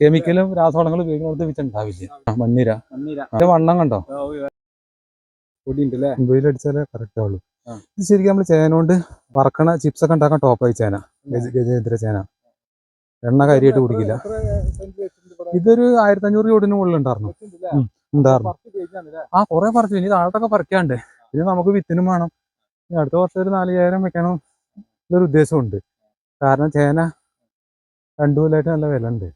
കെമിക്കലും രാസവളങ്ങളും ഉപയോഗിക്കുന്നത് വെച്ചുണ്ടാവില്ല ആ, മണ്ണിര. വണ്ണം കണ്ടോ? വെയിലടിച്ചാലേ കറക്റ്റ് ആവുള്ളൂ. ഇത് ശരിക്കും നമ്മൾ ചേനോണ്ട് വറക്കണ ചിപ്സ് ഒക്കെ ഉണ്ടാക്കാൻ ടോപ്പായി ചേന. ഗജ- ഗജേന്ദ്ര ചേന. എണ്ണ കരിയായിട്ട് കുടിക്കില്ല. ഇതൊരു ആയിരത്തി അഞ്ഞൂറ് ചോടിന് മുകളിൽ ഉണ്ടായിരുന്നു. ഉണ്ടായിരുന്നു. ആ കുറെ പറിച്ചു. ഇനി താഴത്തൊക്കെ പറിക്കാണ്ട്. ഇനി നമുക്ക് വിത്തിനും വേണം. ഇനി അടുത്ത വർഷം ഒരു നാലയ്യായിരം വെക്കണം എന്നൊരു ഉദ്ദേശമുണ്ട് കാരണം ചേന രണ്ടു കൊല്ലമായിട്ട് നല്ല വില ഉണ്ട്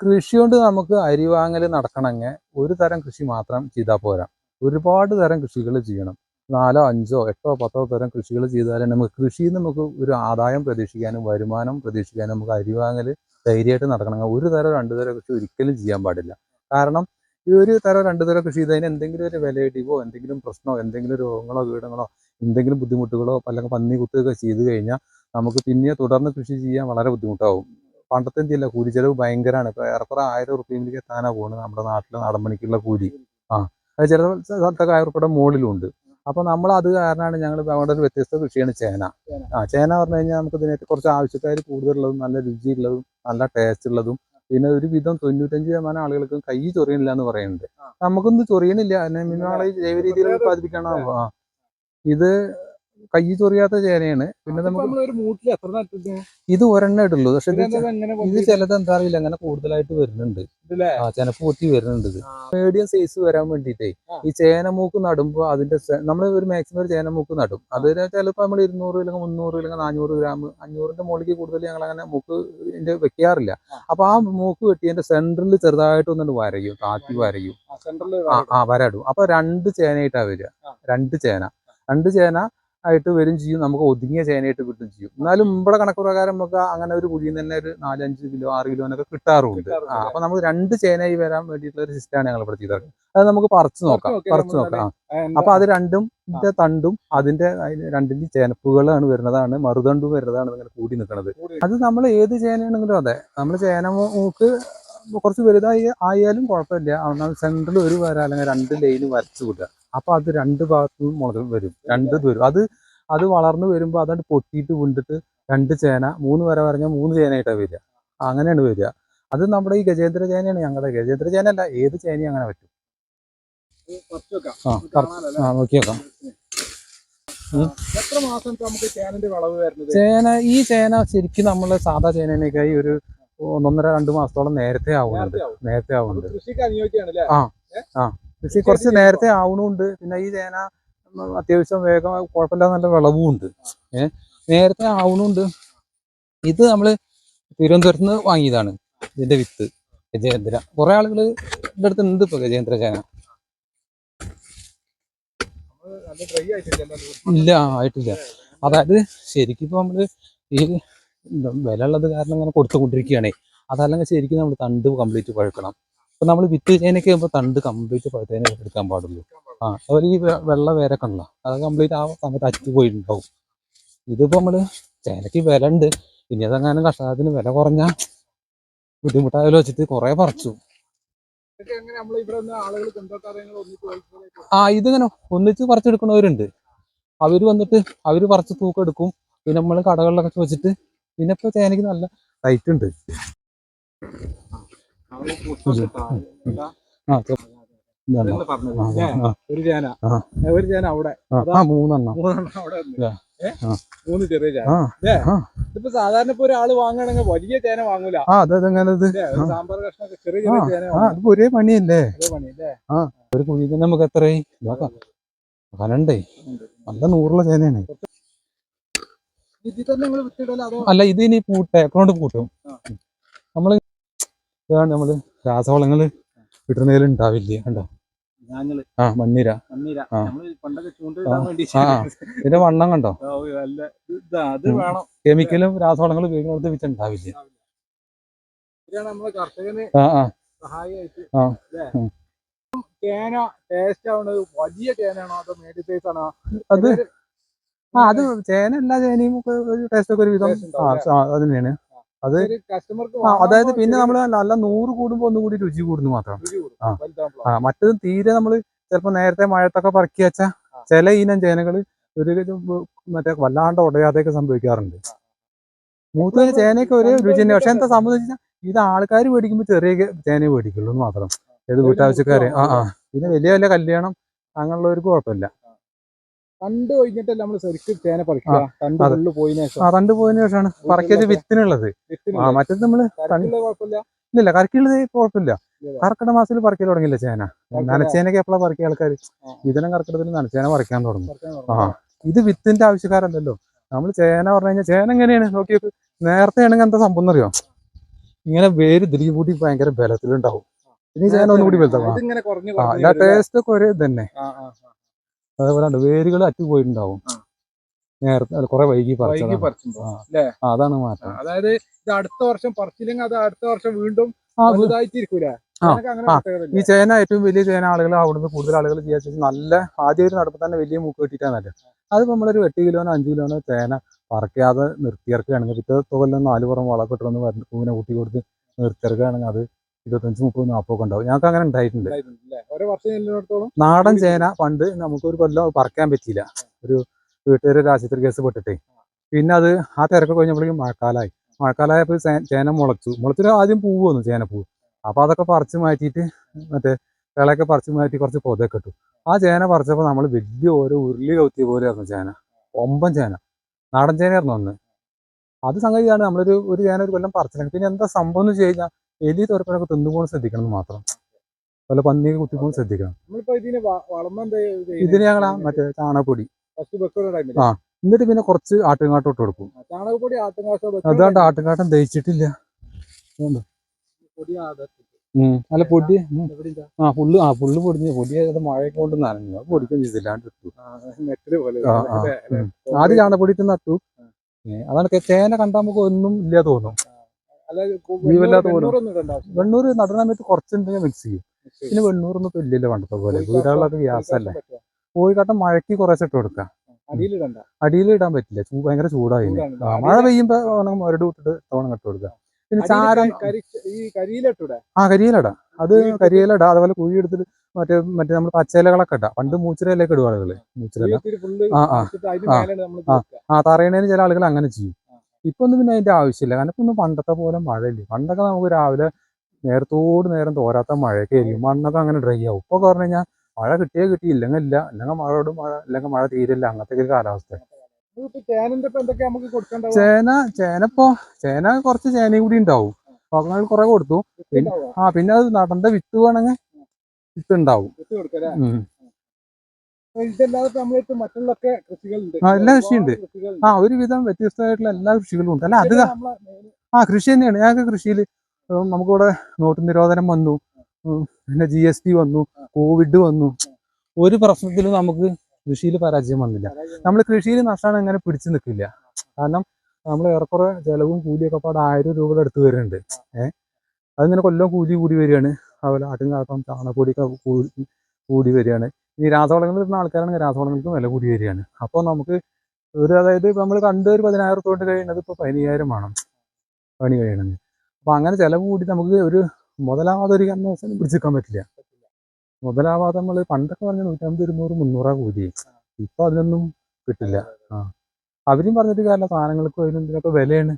കൃഷി കൊണ്ട് നമുക്ക് അരി വാങ്ങൽ നടക്കണമെങ്കിൽ ഒരു തരം കൃഷി മാത്രം ചെയ്താൽ പോരാ. ഒരുപാട് തരം കൃഷികൾ ചെയ്യണം. നാലോ അഞ്ചോ എട്ടോ പത്തോ തരം കൃഷികൾ ചെയ്താലേ നമുക്ക് കൃഷിയിൽ നിന്ന് നമുക്ക് ഒരു ആദായം പ്രതീക്ഷിക്കാനും വരുമാനം പ്രതീക്ഷിക്കാനും നമുക്ക് അരി വാങ്ങൽ ധൈര്യമായിട്ട് നടക്കണമെങ്കിൽ ഒരു തരം രണ്ട് തരം കൃഷി ഒരിക്കലും ചെയ്യാൻ പാടില്ല. കാരണം ഈ ഒരു തരം രണ്ട് തരം കൃഷി ചെയ്തതിന് എന്തെങ്കിലും ഒരു വിലയിടിവോ എന്തെങ്കിലും പ്രശ്നമോ എന്തെങ്കിലും രോഗങ്ങളോ കീടങ്ങളോ എന്തെങ്കിലും ബുദ്ധിമുട്ടുകളോ അല്ലെങ്കിൽ പന്നി കുത്തുകയൊക്കെ ചെയ്തു കഴിഞ്ഞാൽ നമുക്ക് പിന്നെ തുടർന്ന് കൃഷി ചെയ്യാൻ വളരെ ബുദ്ധിമുട്ടാവും. പണ്ടത്തെ എന്തില്ല കൂലി ചെലവ് ഭയങ്കരമാണ് ഇപ്പൊ ഏറെക്കുറെ ആയിരം റുപ്യയിലേക്ക് എത്താനാ പോകുന്നത് നമ്മുടെ നാട്ടിലെ നാടൻ പണിക്കുള്ള കൂലി. ആ അത് ചില സ്ഥലത്തൊക്കെ ആയിരം റുപ്യയുടെ മുകളിലും ഉണ്ട് അപ്പൊ നമ്മൾ അത് കാരണമാണ് ഞങ്ങൾ അവിടെ ഒരു വ്യത്യസ്ത കൃഷിയാണ് ചേന. ആ ചേന പറഞ്ഞു കഴിഞ്ഞാൽ നമുക്ക് ഇതിനകത്ത് കുറച്ച് ആവശ്യക്കാർ കൂടുതലുള്ളതും നല്ല രുചിയുള്ളതും നല്ല ടേസ്റ്റ് ഉള്ളതും പിന്നെ ഒരു വിധം തൊണ്ണൂറ്റഞ്ച് ശതമാനം ആളുകൾക്ക് കൈ ചൊറിയണില്ല എന്ന് പറയുന്നുണ്ട്. നമുക്കൊന്നും ചൊറിയണില്ല. അതിനെ മിനിമം ജൈവ രീതിയിൽ ഉത്പാദിപ്പിക്കണോ ഇത് കൈ ചൊറിയാത്ത ചേനയാണ്. പിന്നെ നമുക്ക് ഇത് ഒരെണ്ണേ ഇടുള്ളൂ. പക്ഷെ ഇത് ചിലത് എന്താ അറിയില്ല. അങ്ങനെ കൂടുതലായിട്ട് വരുന്നുണ്ട്? ആ ചേന പൊട്ടി വരുന്നുണ്ട് ഇത്. മീഡിയം സൈസ് വരാൻ വേണ്ടിട്ടേ ഈ ചേനമൂക്ക് നടുമ്പോ അതിന്റെ നമ്മൾ ഒരു മാക്സിമം ഒരു ചേനമൂക്ക് നടും. അത് ചിലപ്പോൾ നമ്മൾ ഇരുന്നൂറ് അല്ലെങ്കിൽ മുന്നൂറ് അല്ലെങ്കിൽ നാനൂറ് ഗ്രാം അഞ്ഞൂറിന്റെ മുകളിലേക്ക് കൂടുതൽ ഞങ്ങൾ അങ്ങനെ മൂക്ക് ഇതിന്റെ വെക്കാറില്ല. അപ്പൊ ആ മൂക്ക് വെട്ടി എന്റെ സെന്ററിൽ ചെറുതായിട്ട് ഒന്നുകൊണ്ട് വരയും താത്തി വരയും. ആ വരടും. അപ്പൊ രണ്ട് ചേനയായിട്ടാ വരിക. രണ്ട് ചേന. രണ്ട് ചേന ആയിട്ട് വരും ചെയ്യും. നമുക്ക് ഒതുങ്ങിയ ചേനയായിട്ട് കിട്ടും ചെയ്യും. എന്നാലും ഇവിടെ കണക്ക് പ്രകാരം നമുക്ക് അങ്ങനെ ഒരു കുഴിയിൽ തന്നെ ഒരു നാലഞ്ച് കിലോ ആറ് കിലോനൊക്കെ എന്നൊക്കെ കിട്ടാറുണ്ട്. ആ അപ്പൊ നമുക്ക് രണ്ട് ചേനയായി വരാൻ വേണ്ടിയിട്ടുള്ള ഒരു സിസ്റ്റമാണ് ഞങ്ങൾ ഇവിടെ ചെയ്തത്. അത് നമുക്ക് പറിച്ചു നോക്കാം. പറിച്ചു നോക്കാം. അപ്പൊ അത് രണ്ടും തണ്ടും അതിന്റെ രണ്ടിന്റെ ചേനപ്പുകളാണ് വരുന്നതാണ്. മറുതണ്ടും വരുന്നതാണ് ഇങ്ങനെ കൂടി നിൽക്കുന്നത്. അത് നമ്മൾ ഏത് ചേനയാണെങ്കിലും അതെ. നമ്മൾ ചേന നമുക്ക് മൂക്ക് കുറച്ച് വലുതായി ആയാലും കുഴപ്പമില്ല. സെൻട്രൽ ഒരു വര അല്ലെങ്കിൽ രണ്ട് ലൈന് വരച്ചു വിടുക. അപ്പൊ അത് രണ്ട് ഭാഗത്തും മുളക് വരും. രണ്ട് ഇത് വരും. അത് അത് വളർന്നു വരുമ്പോൾ അതുകൊണ്ട് പൊട്ടിയിട്ട് വിണ്ടിട്ട് രണ്ട് ചേന മൂന്ന് വര പറഞ്ഞാൽ മൂന്ന് ചേനയായിട്ടാണ് വരിക. അങ്ങനെയാണ് വരിക. അത് നമ്മുടെ ഈ ഗജേന്ദ്ര ചേനയാണ് ഞങ്ങളുടെ ഗജേന്ദ്ര ചേന അല്ല ഏത് ചേനയും അങ്ങനെ പറ്റും. ആ ആ? നോക്കി ചേന ഈ ചേന ശരിക്കും നമ്മൾ സാധാ ചേനേനേക്കായി ഒരു ഒന്നൊന്നര രണ്ട് മാസത്തോളം നേരത്തെ ആവുന്നുണ്ട്. നേരത്തെ ആവുന്നുണ്ട്. ആ അനുയോജ്യമാണ് പക്ഷേ കുറച്ച് നേരത്തെ ആവണുണ്ട്. പിന്നെ ഈ ചേന അത്യാവശ്യം വേഗം കുഴപ്പമില്ലാതെ നല്ല വിളവും ഉണ്ട് ഏഹ് നേരത്തെ ആവണുണ്ട്. ഇത് നമ്മൾ തിരുവനന്തപുരത്ത് നിന്ന് വാങ്ങിയതാണ്. ഇതിന്റെ വിത്ത് ഗജേന്ദ്ര. കുറെ ആളുകൾ ഇതിന്റെ അടുത്ത് ഉണ്ട് ഇപ്പൊ ഗജേന്ദ്ര ചേന. ഇല്ല ആയിട്ടില്ല. അതായത് ശരിക്കും ഇപ്പൊ നമ്മൾ ഈ വില ഉള്ളത് കാരണം ഇങ്ങനെ കൊടുത്തുകൊണ്ടിരിക്കുകയാണേ. അതല്ലെങ്കിൽ ശരിക്കും നമ്മൾ തണ്ട് കംപ്ലീറ്റ് പഴുക്കണം. ഇപ്പൊ നമ്മൾ വിത്ത് ചേനയ്ക്ക് ആകുമ്പോൾ തണ്ട് കംപ്ലീറ്റ് പഴുത്തേനെ എടുക്കാൻ പാടുള്ളൂ. ആ അതുപോലെ ഈ വെള്ള വേരൊക്കെ ഉണ്ടല്ലോ അത് കംപ്ലീറ്റ് ആ സമയത്ത് അച്ചു പോയിട്ടുണ്ടാവും. ഇതിപ്പോ നമ്മൾ ചേനയ്ക്ക് വില ഉണ്ട്. ഇനി അതെങ്ങാനും കർഷകത്തിന് വില കുറഞ്ഞ ബുദ്ധിമുട്ടായാലും വെച്ചിട്ട് കുറെ പറിച്ചു. ആ ഇതിങ്ങനെ ഒന്നിച്ച് പറിച്ചെടുക്കുന്നവരുണ്ട്. അവർ വന്നിട്ട് അവർ പറിച്ച് തൂക്കം എടുക്കും. പിന്നെ നമ്മൾ കടകളിലൊക്കെ വെച്ചിട്ട് പിന്നെ ഇപ്പൊ ചേനയ്ക്ക് നല്ല റേറ്റ് ഉണ്ട്. ഒരു ചേന ആ. ഒരു ചേന അവിടെ. ആ, ആ മൂന്നെണ്ണം. മൂന്നെണ്ണം അവിടെ? ആ. മൂന്ന് ചെറിയ ചേന ആ? ഇതിപ്പോ സാധാരണ ഇപ്പൊ ഒരാൾ വാങ്ങുകയാണെങ്കിൽ വലിയ ചേന വാങ്ങൂല. ആ ആ. സാമ്പാർ കഷ്ണൊക്കെ ചെറിയ ചെറിയ ചേന ആ ഒരേ പണിയല്ലേ? പണി ഒരു കുഴി തന്നെ നമുക്ക് എത്രയായി? കനണ്ടേ നല്ല നൂറുള്ള ചേനയാണ്. അല്ല ഇത് ഇനി പൂട്ടെ. ഏക്കറോണ്ട് പൂട്ടും? ആ. ഇതാണ് നമ്മൾ രാസവളങ്ങൾ കിട്ടുന്നതിൽ ഉണ്ടാവില്ല? കണ്ടോ? ആ മണ്ണിര. ഇതിന്റെ വണ്ണം കണ്ടോ? കെമിക്കലും രാസവളങ്ങളും ഉപയോഗിക്കുന്നത് വെച്ച് ഉണ്ടാവില്ല? നമ്മളെ കർഷകന് ആ ആ. സഹായമായിട്ട്. ആ. അല്ലേ? ടേസ്റ്റ് ആവുന്നത് വലിയ ചേനയാണോ അതോ മീഡിയം സൈസ് ആണോ? അത് ആ അത് ചേന എല്ലാ ചേനയും ഒരു ടേസ്റ്റ് ഒക്കെ ഒരു വിധം അത് തന്നെയാണ്. അത് അതായത് പിന്നെ നമ്മൾ നല്ല നൂറ് കൂടുമ്പോ ഒന്നുകൂടി രുചി കൂടുന്നു മാത്രം. ആ. മറ്റത് തീരെ നമ്മൾ ചിലപ്പോ നേരത്തെ മഴത്തൊക്കെ പറക്കി വെച്ച ചില ഇനം ചേനകൾ ഒരു മറ്റേ വല്ലാണ്ട് ഉടയാതെയൊക്കെ സംഭവിക്കാറുണ്ട്. മൂത്ത ചേനയൊക്കെ ഒരു രുചി തന്നെ പക്ഷെ എന്താ സംബന്ധിച്ചാൽ ഇത് ആൾക്കാർ മേടിക്കുമ്പോൾ ചെറിയ ചേന ചേനയെ മേടിക്കുള്ളൂ എന്ന് മാത്രം. ഏത് വീട്ടാവശ്യക്കാരെ. ആ ആ. പിന്നെ വലിയ വലിയ കല്യാണം അങ്ങനെയുള്ളവർക്ക് കുഴപ്പമില്ല. കണ്ട് കഴിഞ്ഞിട്ടല്ല നമ്മൾ ശരിക്കും തേനെ പറിക്കുക? തണ്ട്. ഫുള്ള് പോയതിനു ശേഷം. ശേഷമാണ് പറക്കിയത് വിത്തിനുള്ളത്. മറ്റേത് നമ്മൾ ഇല്ല കറക്കിയുള്ളത് കുഴപ്പമില്ല. കർക്കിട മാസത്തിൽ പറിക്കൽ തുടങ്ങില്ല ചേന? നനച്ചേനൊക്കെ എപ്പോഴാണ് പറിക്കുക ആൾക്കാർ. ഇതിനും കർക്കിടത്തിൽ നനച്ചേന പറിക്കാൻ തുടങ്ങും. ആ ഇത് വിത്തിന്റെ ആവശ്യക്കാരല്ലല്ലോ. നമ്മൾ ചേന പറഞ്ഞു കഴിഞ്ഞാൽ ചേന എങ്ങനെയാണ്? നോക്കി നേരത്തെ ആണെങ്കിൽ എന്താ സംഭവം എന്നറിയോ? ഇങ്ങനെ വേര് ഇതിലേക്ക് കൂട്ടി ഭയങ്കര ബലത്തിലുണ്ടാവും. ഇനി ചേന ഒന്നുകൂടി വലുതാവും. ആ. ടേസ്റ്റ് ഒക്കെ ഒരേ തന്നെ ആ, ആ. അതേപോലെ വേരുകൾ അറ്റു പോയിട്ടുണ്ടാവും. നേരത്തെ കുറെ വൈകി വൈകി പറിച്ചതാണ്. പറിച്ചുമ്പോ അല്ലേ? അതാണ് മാറ്റം. അതായത് ഇത് അടുത്ത വർഷം പറിച്ചില്ലെങ്കിൽ അത് അടുത്ത വർഷം വീണ്ടും വലുതായിട്ടിരിക്കൂലേ. ഈ ചേന ഏറ്റവും വലിയ ചേന ആളുകൾ അവിടുന്ന് കൂടുതൽ ആളുകൾ ചെയ്യാൻ വെച്ചാൽ നല്ല ആദ്യം ഒരു നടപ്പ് തന്നെ വലിയ മൂക്ക് കെട്ടിയിട്ടാണ് നല്ലത്. അത് നമ്മളൊരു എട്ട് കിലോനോ അഞ്ച് കിലോനോ ചേന പറക്കാതെ നിർത്തിയിറക്കുകയാണെങ്കിൽ പിറ്റേ കൊല്ലം നാല് പുറം വളമൊക്കെ ഇട്ടൊന്ന് പൂവിനെ കൂട്ടി കൊടുത്ത് നിർത്തിയിറക്കുകയാണെങ്കിൽ അത് ഇരുപത്തഞ്ച് മുപ്പത് നാൽപ്പതൊക്കെ ഉണ്ടാവും. ഞങ്ങൾക്ക് അങ്ങനെ ഉണ്ടായിട്ടുണ്ട്. നാടൻ ചേന പണ്ട് നമുക്ക് ഒരു കൊല്ലം പറിക്കാൻ പറ്റിയില്ല. ഒരു വീട്ടുകാർ ഒരു ആശുപത്രി കേസ് പെട്ടിട്ടേ. പിന്നെ അത് ആ തിരക്ക് കഴിഞ്ഞപ്പോഴേക്കും മഴക്കാലമായി മഴക്കാലമായപ്പോൾ ചേന മുളച്ചു. മുളച്ചിട്ട് ആദ്യം പൂവ് വന്നു ചേനപ്പൂവ്. അപ്പോൾ അതൊക്കെ പറിച്ച് മാറ്റിയിട്ട് മറ്റേ കിളയൊക്കെ പറിച്ച് മാറ്റി കുറച്ച് പൊതയൊക്കെ ഇട്ടു. ആ ചേന പറിച്ചപ്പോൾ നമ്മൾ വലിയ ഓരോ ഉരുളി കൗത്തിയ പോലെയായിരുന്നു ചേന. ഒമ്പൻ ചേന. നാടൻ ചേനയായിരുന്നു ഒന്ന് അത് സംഗതിയാണ് നമ്മളൊരു ഒരു ചേന ഒരു കൊല്ലം പറിച്ചില്ലെങ്കിൽ പിന്നെ എന്താ സംഭവം എന്ന് വെച്ച് കഴിഞ്ഞാൽ എലി തുറപ്പിനൊക്കെ തിന്നുപോകാൻ ശ്രദ്ധിക്കണം എന്ന് മാത്രം. വല്ല പന്നിയൊക്കെ കുത്തിപ്പോകാൻ ശ്രദ്ധിക്കണം. ഇതിന് ഞങ്ങളാ മറ്റേ ചാണകപ്പൊടി. ആ. എന്നിട്ട് പിന്നെ കുറച്ച് ആട്ടുംകാട്ടം ഇട്ട് കൊടുക്കും. അതുകൊണ്ട് ആട്ടുംകാട്ടം ദഹിച്ചിട്ടില്ല. അല്ല പൊടി? ആ പുല്ല് ആ പുല്ല് പൊടിഞ്ഞ് പൊടി മഴയൊക്കെ കൊണ്ട് നനഞ്ഞു. അത് പൊടിക്കാൻ ചെയ്തില്ലാണ്ട് ഇട്ടു? ആദ്യം ചാണകപ്പൊടി ഇട്ട് നട്ടു. അതാണ് തേന കണ്ടാൽ നമുക്ക് ഒന്നും ഇല്ല തോന്നും. അല്ല നടനമയത്ത് കുറച്ചുണ്ടെങ്കിൽ മിക്സ് ചെയ്യും. പിന്നെ വെണ്ണൂറൊന്നും ഇപ്പൊ ഇല്ലല്ലോ പണ്ടത്തെ പോലെ. വീടുകളിലൊക്കെ ഗ്യാസല്ലേ? കോഴിക്കാട്ടം മഴയ്ക്ക് കുറേശ്ശെ ഇട്ട് കൊടുക്കാം. അടിയിൽ ഇടാൻ പറ്റില്ല. ചൂ ഭയങ്കര ചൂടായി മഴ പെയ്യുമ്പോ മരട് വിട്ടിട്ട് തോണം കട്ട് കൊടുക്കാം. പിന്നെ ചാരം ആ കരിയിലടാ അത് കരിയിലടാ അതുപോലെ കുഴി എടുത്തിട്ട് മറ്റേ മറ്റേ നമ്മൾ പച്ചയിലകളൊക്കെ ഇടാം. പണ്ട് മൂച്ചിരയിലേക്ക് ഇടും ആളുകൾ. മൂച്ചിരല ആ, ആ. ആ. തറയണേന് ചില ആളുകൾ അങ്ങനെ ചെയ്യും. ഇപ്പൊ ഒന്നും പിന്നെ അതിന്റെ ആവശ്യമില്ല. കാരണം ഇപ്പൊ ഒന്നും പണ്ടത്തെ പോലെ മഴയില്ല. പണ്ടൊക്കെ നമുക്ക് രാവിലെ നേരത്തോട് നേരം തോരാത്ത മഴയൊക്കെ ആയിരിക്കും. മണ്ണൊക്കെ അങ്ങനെ ഡ്രൈ ആവും. ഇപ്പൊ പറഞ്ഞു കഴിഞ്ഞാൽ മഴ കിട്ടിയേ കിട്ടി ഇല്ലെങ്കിൽ ഇല്ല. അല്ലെങ്കിൽ മഴയോട് മഴ അല്ലെങ്കിൽ മഴ തീരില്ല. അങ്ങനത്തെ ഒരു കാലാവസ്ഥ? ചേന ചേന ഇപ്പോ ചേന കുറച്ച് ചേനയും കൂടി ഉണ്ടാവും. പകങ്ങൾ കുറെ കൊടുത്തു. ആ പിന്നെ അത് നടന്റെ വിത്ത് വേണമെങ്കിൽ വിത്ത് ഉണ്ടാവും. ഇതല്ലാതെ ഇപ്പൊ നമ്മളിപ്പോ മറ്റുള്ളൊക്കെ കൃഷികളുണ്ട്. എല്ലാ കൃഷിയുണ്ട്. ആ ഒരുവിധം വ്യത്യസ്തമായിട്ടുള്ള എല്ലാ കൃഷികളും ഉണ്ട്. അല്ല അത് ആ കൃഷി തന്നെയാണ്. ഞങ്ങൾക്ക് കൃഷിയിൽ നമുക്കിവിടെ നോട്ട് നിരോധനം വന്നു. പിന്നെ ജി എസ് ടി വന്നു കോവിഡ് വന്നു. ഒരു പ്രശ്നത്തിലും നമുക്ക് കൃഷിയിൽ പരാജയം വന്നില്ല. നമ്മൾ കൃഷിയിൽ നഷ്ടമാണ് അങ്ങനെ പിടിച്ചു നിൽക്കില്ല. കാരണം നമ്മൾ ഏറെക്കുറെ ചെലവും കൂലിയൊക്കെ പാടെ ആയിരം രൂപയുടെ അടുത്ത് വരുന്നുണ്ട്. ഏഹ് അതിങ്ങനെ കൊല്ലം കൂലി കൂടി വരികയാണ്. അതുപോലെ ആട്ടിൻകാട്ടം ചാണകപ്പൊടിയൊക്കെ കൂടി വരികയാണ്. ഈ രാസവളങ്ങൾ ഇടുന്ന ആൾക്കാരാണ് രാസവളങ്ങൾക്ക് വില കൂടി വരികയാണ്. അപ്പോൾ നമുക്ക് ഒരു അതായത് ഇപ്പം നമ്മൾ കണ്ട ഒരു പതിനായിരം തൊട്ട് കഴിയുന്നത് ഇപ്പോൾ പതിനയ്യായിരം വേണം. പണി കഴിയണമെങ്കിൽ അപ്പോൾ അങ്ങനെ ചിലവ് കൂടി നമുക്ക് ഒരു മുതലാവാതെ ഒരു കാരണവശാലും പിടിച്ചെടുക്കാൻ പറ്റില്ല. മുതലാവാതെ നമ്മൾ പണ്ടൊക്കെ പറഞ്ഞ നൂറ്റമ്പത് ഇരുന്നൂറ് മുന്നൂറാ കൂലി ഇപ്പൊ അതിനൊന്നും കിട്ടില്ല. ആ. അവരും പറഞ്ഞിട്ട് കാരണം സാധനങ്ങൾക്കും അതിനും വിലയാണ്.